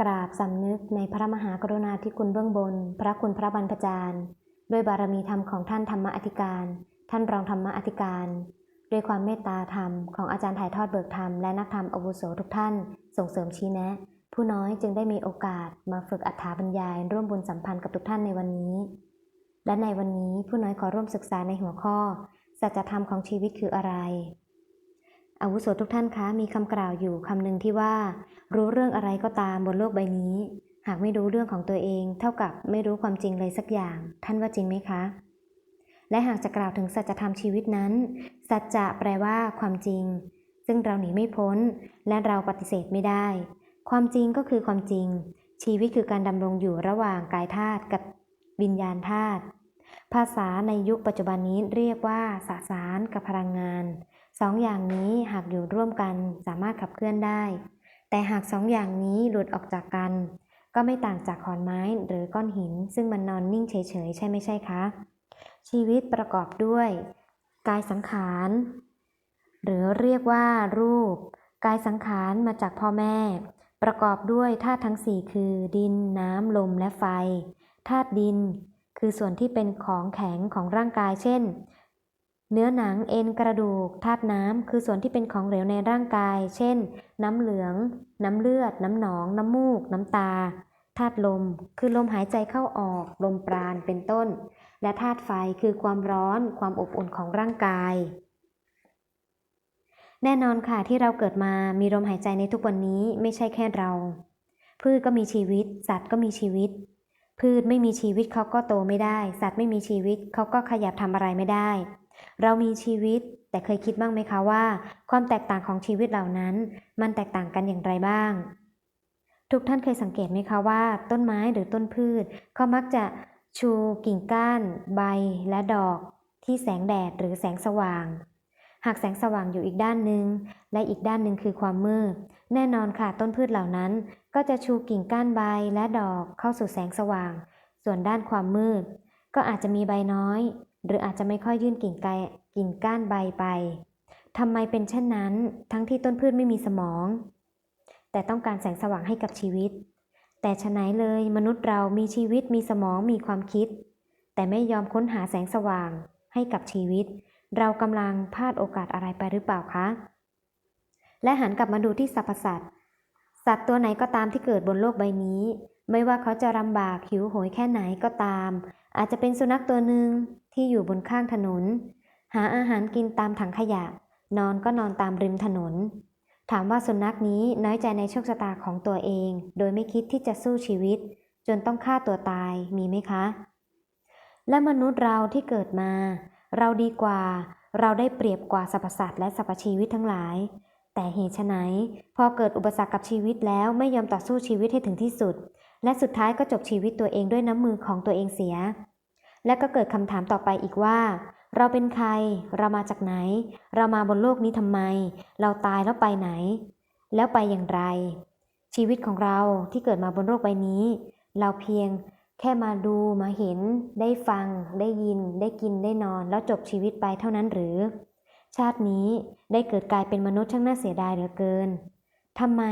กราบสำนึกในพระมหากรุณาธิคุณเบื้องบน พระคุณพระบรรพจารย์ ด้วยบารมีธรรมของท่านธรรมอธิการ ท่านรองธรรมอธิการ ด้วยความเมตตาธรรมของอาจารย์ถ่ายทอดเบิกธรรมและนักธรรมอาวุโสทุกท่าน ส่งเสริมชี้แนะ ผู้น้อยจึงได้มีโอกาสมาฝึกอัถาบรรยาย ร่วมบุญสัมพันธ์กับทุกท่านในวันนี้ และในวันนี้ผู้น้อยขอร่วมศึกษาในหัวข้อสัจธรรมของชีวิตคืออะไร อาวุโสทุกท่านคะมีคำกล่าวอยู่คำหนึ่งที่ว่า รู้เรื่องอะไรก็ตามบนโลกใบนี้ หากไม่รู้เรื่องของตัวเอง เท่ากับไม่รู้ความจริงเลยสักอย่าง ท่านว่าจริงไหมคะ และหากจะกล่าวถึงสัจธรรมชีวิตนั้น สัจจะแปลว่าความจริง ซึ่งเราหนีไม่พ้น และเราปฏิเสธไม่ได้ ความจริงก็คือความจริง ชีวิตคือการดำรงอยู่ระหว่างกายธาตุกับวิญญาณธาตุภาษาในยุคปัจจุบันนี้เรียกว่าสสารกับพลังงาน สองอย่างนี้หากอยู่ร่วมกันสามารถขับเคลื่อนได้ แต่หากสองอย่างนี้หลุดออกจากกัน ก็ไม่ต่างจากขอนไม้หรือก้อนหิน ซึ่งมันนอนนิ่งเฉยๆ ใช่ไม่ใช่คะ ชีวิตประกอบด้วย กายสังขาร หรือเรียกว่ารูป กายสังขารมาจากพ่อแม่ ประกอบด้วยธาตุทั้งสี่คือ ดิน น้ำ ลมและไฟธาตุดิน คือส่วนที่เป็นของแข็งของร่างกายเช่น เนื้อหนังเอ็นกระดูกธาตุน้ำคือส่วนที่เป็นของเหลวในร่างกาย เช่น น้ำเหลือง น้ำเลือด น้ำหนอง น้ำมูก น้ำตาธาตุลม คือลมหายใจเข้าออก ลมปราณเป็นต้น และธาตุไฟคือความร้อน ความอบอุ่นของร่างกาย แน่นอนค่ะที่เราเกิดมามีลมหายใจในทุกวันนี้ไม่ใช่แค่เรา พืชก็มีชีวิต สัตว์ก็มีชีวิต พืชไม่มีชีวิตเขาก็โตไม่ได้ สัตว์ไม่มีชีวิตเขาก็ขยับทำอะไรไม่ได้ เรามีชีวิตแต่เคยคิดบ้างไหมคะว่า ความแตกต่างของชีวิตเหล่านั้น มันแตกต่างกันอย่างไรบ้าง ทุกท่านเคยสังเกตไหมคะว่า ต้นไม้หรือต้นพืชเขามักจะชูกิ่งก้าน ใบและดอก ที่แสงแดดหรือแสงสว่าง หากแสงสว่างอยู่อีกด้านหนึ่งและอีกด้านหนึ่งคือความมืด แน่นอนค่ะต้นพืชเหล่านั้น ก็จะชูกิ่งก้านใบและดอกเข้าสู่แสงสว่าง ส่วนด้านความมืด ก็อาจจะมีใบน้อย หรืออาจจะไม่ค่อยยื่นกิ่งไกกิ่งก้านใบไปทำไมเป็นเช่นนั้น ทั้งที่ต้นพืชไม่มีสมอง แต่ต้องการแสงสว่างให้กับชีวิต แต่ฉะไหนเลยมนุษย์เรามีชีวิตมีสมองมีความคิด แต่ไม่ยอมค้นหาแสงสว่างให้กับชีวิต เรากำลังพลาดโอกาสอะไรไปหรือเปล่าคะ และหันกลับมาดูที่สรรพสัตว์สัตว์ตัวไหนก็ตามที่เกิดบนโลกใบนี้ ไม่ว่าเขาจะลำบากหิวโหยแค่ไหนก็ตาม อาจจะเป็นสุนัขตัวหนึ่งที่อยู่บนข้างถนน หาอาหารกินตามถังขยะ นอนก็นอนตามริมถนน ถามว่าสุนัขนี้น้อยใจในโชคชะตาของตัวเอง โดยไม่คิดที่จะสู้ชีวิต จนต้องฆ่าตัวตายมีไหมคะ และมนุษย์เราที่เกิดมา เราดีกว่า เราได้เปรียบกว่าสรรพสัตว์และสรรพชีวิตทั้งหลาย แต่เหตุไฉนพอเกิดอุปสรรคกับชีวิตแล้วไม่ยอมต่อสู้ชีวิตให้ถึงที่สุด และสุดท้ายก็จบชีวิตตัวเองด้วยน้ำมือของตัวเองเสีย และก็เกิดคำถามต่อไปอีกว่า เราเป็นใคร เรามาจากไหน เรามาบนโลกนี้ทำไม เราตายแล้วไปไหน แล้วไปอย่างไร ชีวิตของเราที่เกิดมาบนโลกใบนี้ เราเพียงแค่มาดูมาเห็น ได้ฟัง ได้ยิน ได้กินได้นอน แล้วจบชีวิตไปเท่านั้นหรือ ชาตินี้ได้เกิดกลายเป็นมนุษย์ช่างน่าเสียดายเหลือเกินทำไม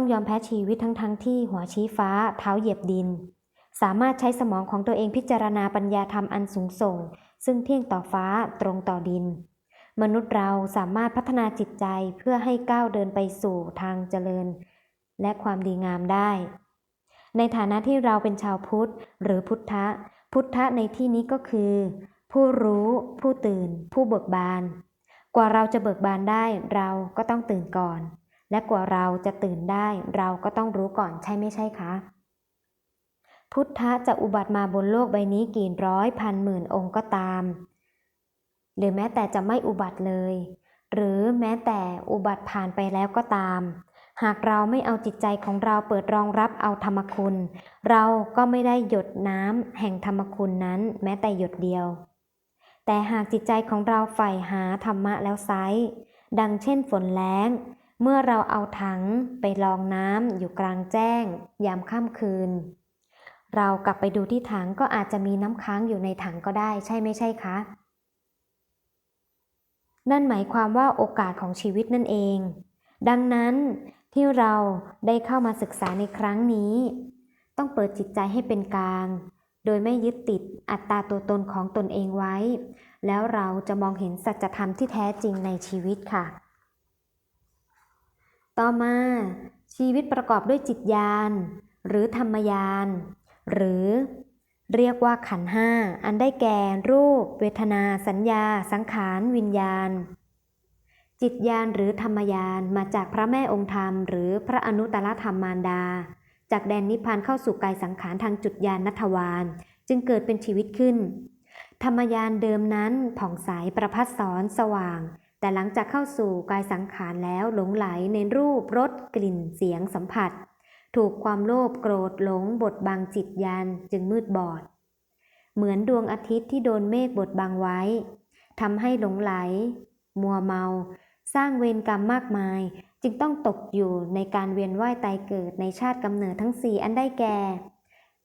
ต้องยอมแพ้ชีวิตทั้งทั้งที่หัวชี้ฟ้า เท้าเหยียบดิน สามารถใช้สมองของตัวเองพิจารณาปัญญาธรรมอันสูงส่ง ซึ่งเที่ยงต่อฟ้าตรงต่อดิน มนุษย์เราสามารถพัฒนาจิตใจเพื่อให้ก้าวเดินไปสู่ทางเจริญ และความดีงามได้ ในฐานะที่เราเป็นชาวพุทธ หรือพุทธะ พุทธะในที่นี้ก็คือ ผู้รู้ ผู้ตื่น ผู้เบิกบาน กว่าเราจะเบิกบานได้เราก็ต้องตื่นก่อน และกว่าเราจะตื่นได้เราก็ต้องรู้ก่อนใช่ไม่ใช่คะ พุทธะจะอุบัติมาบนโลกใบนี้กี่ร้อยพันหมื่นองค์ก็ตาม หรือแม้แต่จะไม่อุบัติเลย หรือแม้แต่อุบัติผ่านไปแล้วก็ตาม หากเราไม่เอาจิตใจของเราเปิดรองรับเอาธรรมคุณ เราก็ไม่ได้หยดน้ำแห่งธรรมคุณนั้นแม้แต่หยดเดียว แต่หากจิตใจของเราใฝ่หาธรรมะแล้วไซดังเช่นฝนแล้ง เมื่อเราเอาถังไปรองน้ำอยู่กลางแจ้ง ยามค่ำคืน เรากลับไปดูที่ถังก็อาจจะมีน้ำค้างอยู่ในถังก็ได้ใช่ไม่ใช่คะ นั่นหมายความว่าโอกาสของชีวิตนั่นเอง ดังนั้นที่เราได้เข้ามาศึกษาในครั้งนี้ ต้องเปิดจิตใจให้เป็นกลาง โดยไม่ยึดติดอัตตาตัวตนของตนเองไว้ แล้วเราจะมองเห็นสัจธรรมที่แท้จริงในชีวิตค่ะ ต่อมาชีวิตประกอบด้วยจิตญาณหรือธรรมญาณหรือเรียกว่าขันห้าอันได้แก่รูป เวทนา สัญญา สังขาร วิญญาณ จิตญาณหรือธรรมญาณมาจากพระแม่องค์ธรรม หรือพระอนุตตรธรรมมารดา จากแดนนิพพานเข้าสู่กายสังขารทางจุดญาณนัทวานจึงเกิดเป็นชีวิตขึ้น ธรรมญาณเดิมนั้นผ่องใสประพัดสอนสว่าง แต่หลังจากเข้าสู่กายสังขารแล้วหลงไหลในรูปรสกลิ่นเสียงสัมผัส ถูกความโลภโกรธหลงบดบังจิตญาณจึงมืดบอด เหมือนดวงอาทิตย์ที่โดนเมฆบดบังไว้ทำให้หลงไหล มัวเมา สร้างเวรกรรมมากมาย จึงต้องตกอยู่ในการเวียนว่ายตายเกิดในชาติกำเนิดทั้งสี่อันได้แก่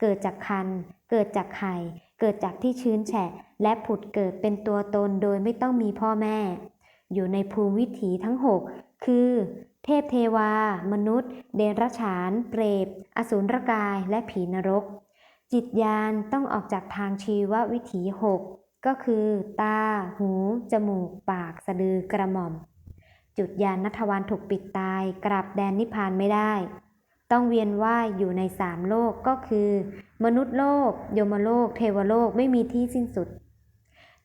เกิดจากคัน เกิดจากไข่ เกิดจากที่ชื้นแฉะ และผุดเกิดเป็นตัวตนโดยไม่ต้องมีพ่อแม่ อยู่ในภูมิวิถีทั้งหกคือ เทพเทวา มนุษย์ เดรัจฉาน เปรต อสูรกาย และผีนรก จิตญาณต้องออกจากทางชีววิถีหกก็คือ ตา หู จมูก ปาก สะดือ กระหม่อม จุดยานนัทวานถูกปิดตาย กลับแดนนิพพานไม่ได้ ต้องเวียนว่ายอยู่ในสามโลกก็คือ มนุษย์โลก ยมโลก เทวโลก ไม่มีที่สิ้นสุด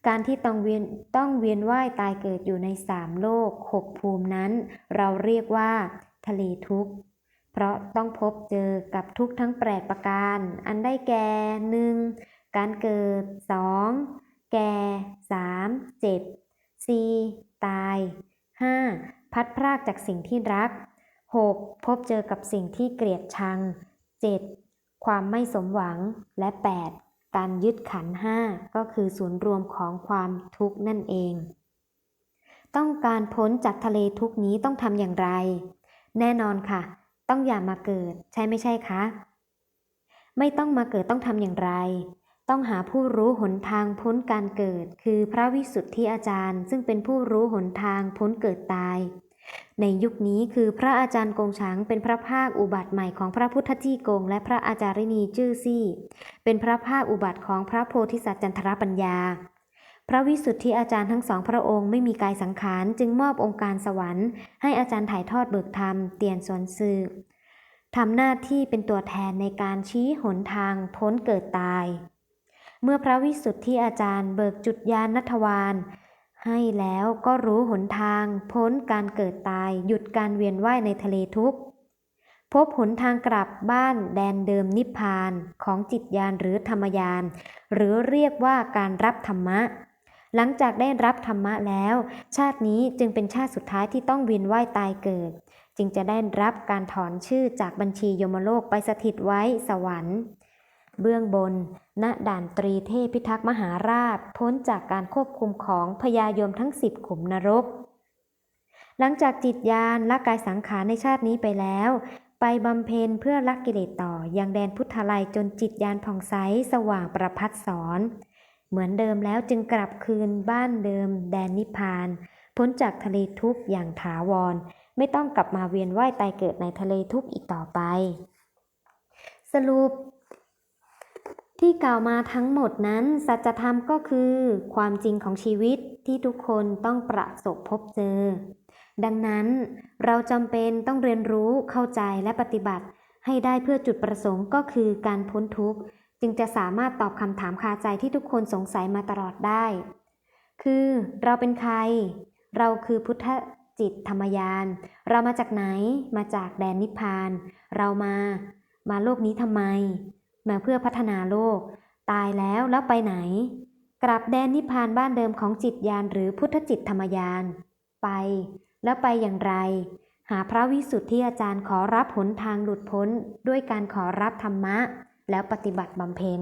การที่ต้องเวียนต้องเวียนว่ายตายเกิดอยู่ในสามโลกหกภูมินั้น เราเรียกว่า ทะเลทุกข์ เพราะต้องพบเจอกับทุกข์ทั้งแปดประการ อันได้แก่หนึ่งการเกิดสองแก่สามเจ็บสี่ตาย 5. พัดพรากจากสิ่งที่รัก 6. พบเจอกับสิ่งที่เกลียดชัง 7. ความไม่สมหวังและ 8. การยึดขันห้าก็คือศูนย์รวมของความทุกข์นั่นเอง ต้องการพ้นจากทะเลทุกนี้ต้องทำอย่างไร แน่นอนค่ะ ต้องอย่ามาเกิด ใช่ไม่ใช่คะ ไม่ต้องมาเกิดต้องทำอย่างไร ต้องหาผู้รู้หนทางพ้นการเกิด คือพระวิสุทธิอาจารย์ ซึ่งเป็นผู้รู้หนทางพ้นเกิดตาย ในยุคนี้คือพระอาจารย์กงฉางเป็นพระภาคอุบัติใหม่ของพระพุทธจี้กง และพระอาจารินีจื้อซี่ เป็นพระภาคอุบัติของพระโพธิสัตว์จันทรปัญญา พระวิสุทธิอาจารย์ทั้งสองพระองค์ไม่มีกายสังขารจึงมอบองค์การสวรรค์ ให้อาจารย์ถ่ายทอดเบิกธรรมเตียนสวนสืบทำหน้าที่เป็นตัวแทนในการชี้หนทางพ้นเกิดตาย เมื่อพระวิสุทธิอาจารย์เบิกจุดยานนัทวาน ให้แล้วก็รู้หนทาง พ้นการเกิดตาย หยุดการเวียนว่ายในทะเลทุกข์พบหนทางกลับบ้านแดนเดิมนิพพานของจิตยานหรือธรรมยานหรือเรียกว่าการรับธรรมะ หลังจากได้รับธรรมะแล้ว ชาตินี้จึงเป็นชาติสุดท้ายที่ต้องเวียนว่ายตายเกิด จึงจะได้รับการถอนชื่อจากบัญชียมโลกไปสถิตไว้สวรรค์ เบื้องบน ณ ด่านตรีเทพพิทักษ์มหาราช พ้นจากการควบคุมของพญายมทั้งสิบขุมนรก หลังจากจิตยานละกายสังขารในชาตินี้ไปแล้ว ไปบำเพ็ญเพื่อละกิเลสต่อยังแดนพุทธลัยจนจิตยานผ่องใสสว่างประพัดสอนเหมือนเดิมแล้วจึงกลับคืนบ้านเดิม แดนนิพพาน พ้นจากทะเลทุกข์อย่างถาวร ไม่ต้องกลับมาเวียนว่ายตายเกิดในทะเลทุกข์อีกต่อไป สรุป ที่กล่าวมาทั้งหมดนั้น สัจธรรมก็คือ ความจริงของชีวิตที่ทุกคนต้องประสบพบเจอ ดังนั้นเราจำเป็นต้องเรียนรู้เข้าใจและปฏิบัติ ให้ได้เพื่อจุดประสงค์ก็คือการพ้นทุกข์ จึงจะสามารถตอบคำถามคาใจที่ทุกคนสงสัยมาตลอดได้ คือเราเป็นใคร เราคือพุทธจิตธรรมยาน เรามาจากไหน มาจากแดนนิพพาน เรามา มาโลกนี้ทำไม มาเพื่อพัฒนาโลก ตายแล้วแล้วไปไหน กลับแดนนิพพานบ้านเดิมของจิตยานหรือพุทธจิตธรรมยาน ไป แล้วไปอย่างไร หาพระวิสุทธิอาจารย์ขอรับหนทางหลุดพ้นด้วยการขอรับธรรมะ แล้วปฏิบัติบำเพ็ญ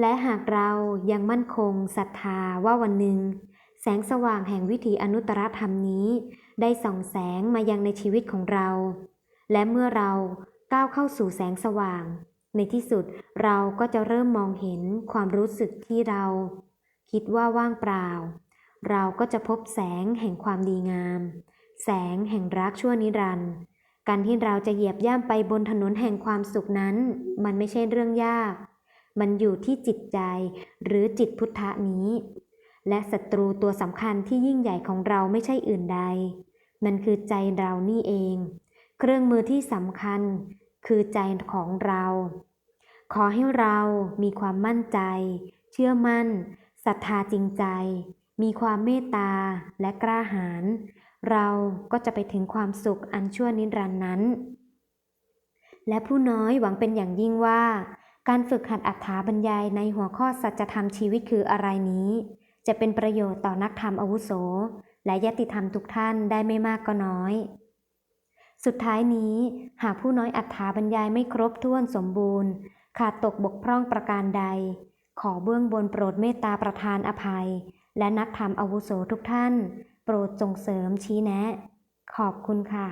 และหากเรายังมั่นคงศรัทธาว่าวันหนึ่ง แสงสว่างแห่งวิถีอนุตตรธรรมนี้ ได้ส่องแสงมายังในชีวิตของเรา และเมื่อเราก้าวเข้าสู่แสงสว่าง ในที่สุดเราก็จะเริ่มมองเห็นความรู้สึกที่เรา คิดว่าว่างเปล่า เราก็จะพบแสงแห่งความดีงาม แสงแห่งรักชั่วนิรันดร์การที่เราจะเหยียบย่ำไปบนถนนแห่งความสุขนั้น มันไม่ใช่เรื่องยาก มันอยู่ที่จิตใจหรือจิตพุทธะนี้ และศัตรูตัวสำคัญที่ยิ่งใหญ่ของเราไม่ใช่อื่นใด มันคือใจเรานี่เอง เครื่องมือที่สำคัญ คือใจของเรา ขอให้เรามีความมั่นใจ เชื่อมั่นศรัทธาจริงใจ มีความเมตตาและกล้าหาญเราก็จะไปถึงความสุขอันชั่วนิรันดร์นั้น และผู้น้อยหวังเป็นอย่างยิ่งว่า การฝึกหัดอัฏฐาบรรยายในหัวข้อสัจธรรมชีวิตคืออะไรนี้ จะเป็นประโยชน์ต่อนักธรรมอาวุโส และยติธรรมทุกท่านได้ไม่มากก็น้อย สุดท้ายนี้ หากผู้น้อยอัฏฐาบรรยายไม่ครบถ้วนสมบูรณ์ ขาดตกบกพร่องประการใด ขอเบื้องบนโปรดเมตตาประทานอภัย และนักธรรมอาวุโสทุกท่าน โปรดส่งเสริมชี้แนะ ขอบคุณค่ะ